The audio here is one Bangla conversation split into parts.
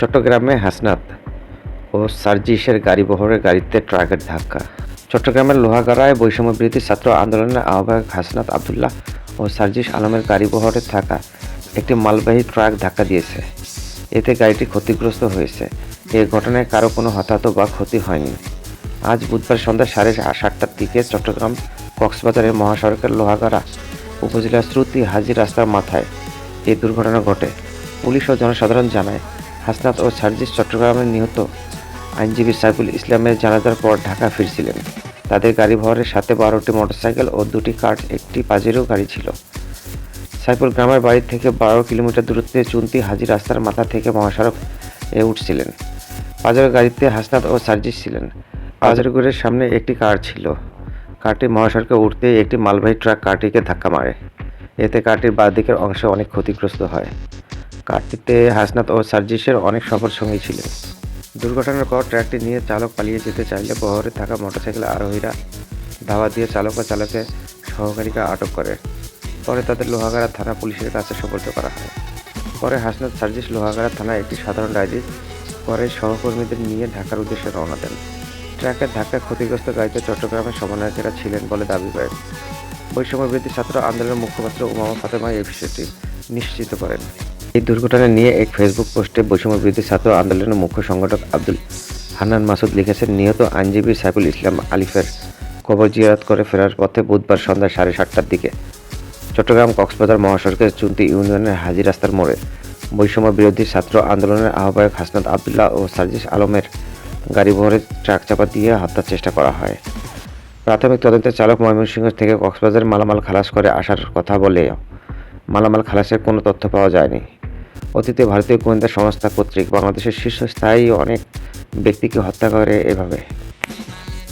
চট্টগ্রামে হাসনাত ও সার্জিসের গাড়িবহরের গাড়িতে ট্রাকের ধাক্কা। চট্টগ্রামের লোহাগাড়ায় বৈষম্য বিরোধী ছাত্র আন্দোলনের আহ্বায়ক হাসনাত আবদুল্লাহ ও সার্জিস আলমের গাড়িবহরে থাকা একটি মালবাহী ট্রাক ধাক্কা দিয়েছে। এতে গাড়িটি ক্ষতিগ্রস্ত হয়েছে। এ ঘটনায় কারও কোনো হতাহত বা ক্ষতি হয়নি। আজ বুধবার সন্ধ্যা সাড়ে সাতটার দিকে চট্টগ্রাম কক্সবাজারের মহাসড়কের লোহাগাড়া উপজেলার শ্রুতি হাজির রাস্তার মাথায় এই দুর্ঘটনা ঘটে। পুলিশ ও জনসাধারণ জানায় হাসনাত ও সার্জিস চট্টগ্রামে নিহত আইনজীবী সাইফুল ইসলামের জানাজার পর ঢাকা ফিরছিলেন। তাদের গাড়ি ভরের সাথে বারোটি মোটরসাইকেল ও দুটি কার একটি পাজেরও গাড়ি ছিল। সাইফুল গ্রামের বাড়ি থেকে বারো কিলোমিটার দূরত্বে চুন্তি হাজি রাস্তার মাথা থেকে মহাসড়ক এ উঠছিলেন। পাজেরো গাড়িতে হাসনাত ও সার্জিস ছিলেন। পাজেরোগুড়ের সামনে একটি কার ছিল। কারটি মহাসড়কে উঠতেই একটি মালবাহী ট্রাক কারটিকে ধাক্কা মারে। এতে কারটির বাঁ দিকের অংশ অনেক ক্ষতিগ্রস্ত হয়। কারটিতে হাসনাত ও সার্জিসের অনেক সফর সঙ্গী ছিলেন। দুর্ঘটনার পর ট্রাকটি নিয়ে চালক পালিয়ে যেতে চাইলে বহরে থাকা মোটরসাইকেল আরোহীরা ধাওয়া দিয়ে চালক ও চালকের সহকারীকে আটক করে। পরে তাদের লোহাগাড়া থানা পুলিশের কাছে সোপর্দ করা হয়। পরে হাসনাত সার্জিস লোহাগাড়া থানায় একটি সাধারণ ডায়েরি পরে সহকর্মীদের নিয়ে ঢাকার উদ্দেশ্যে রওনা দেন। ট্রাকের ধাক্কায় ক্ষতিগ্রস্ত গাড়িতে চট্টগ্রামের সমন্বয়কেরা ছিলেন বলে দাবি করেন। বৈষম্য বিরোধী ছাত্র আন্দোলনের মুখপাত্র উমামা ফাতেমা এই বিষয়টি নিশ্চিত করেন। এই দুর্ঘটনা নিয়ে এক ফেসবুক পোস্টে বৈষম্য বিরোধী ছাত্র আন্দোলনের মুখ্য সংগঠক আব্দুল হান্নান মাসুদ লিখেছেন, নিহত আইনজীবী সাইফুল ইসলাম আলিফের কবর জিয়ারত করে ফেরার পথে বুধবার সন্ধ্যা সাড়ে সাতটার দিকে চট্টগ্রাম কক্সবাজার মহাসড়কের চুন্তি ইউনিয়নের হাজি রাস্তার মোড়ে বৈষম্য বিরোধী ছাত্র আন্দোলনের আহ্বায়ক হাসনাত আবদুল্লাহ ও সার্জিস আলমের গাড়ি ভরে ট্রাক চাপা দিয়ে হত্যার চেষ্টা করা হয়। প্রাথমিক তদন্তে চালক ময়মনসিংহ থেকে কক্সবাজার মালামাল খালাস করে আসার কথা বলেও মালামাল খালাসের কোনো তথ্য পাওয়া যায়নি। অতীতে ভারতীয় গোয়েন্দা সংস্থা কর্তৃক বাংলাদেশের শীর্ষস্থায়ী অনেক ব্যক্তিকে হত্যা করে এভাবে।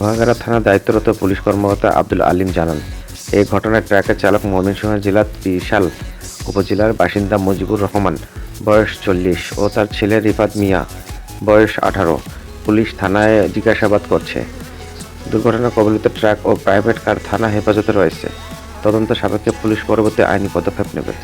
মহাগাড়া থানার দায়িত্বরত পুলিশ কর্মকর্তা আব্দুল আলিম জানান এই ঘটনায় ট্রাকের চালক ময়মনসিংহ জেলার ত্রিশাল উপজেলার বাসিন্দা মুজিবুর রহমান, বয়স চল্লিশ, ও তার ছেলে রিফাত মিয়া, বয়স আঠারো, পুলিশ থানায় জিজ্ঞাসাবাদ করছে। দুর্ঘটনা কবলিত ট্রাক ও প্রাইভেট কার থানা হেফাজতে রয়েছে। তদন্ত সাপেক্ষে পুলিশ পরবর্তী আইনি পদক্ষেপ নেবে।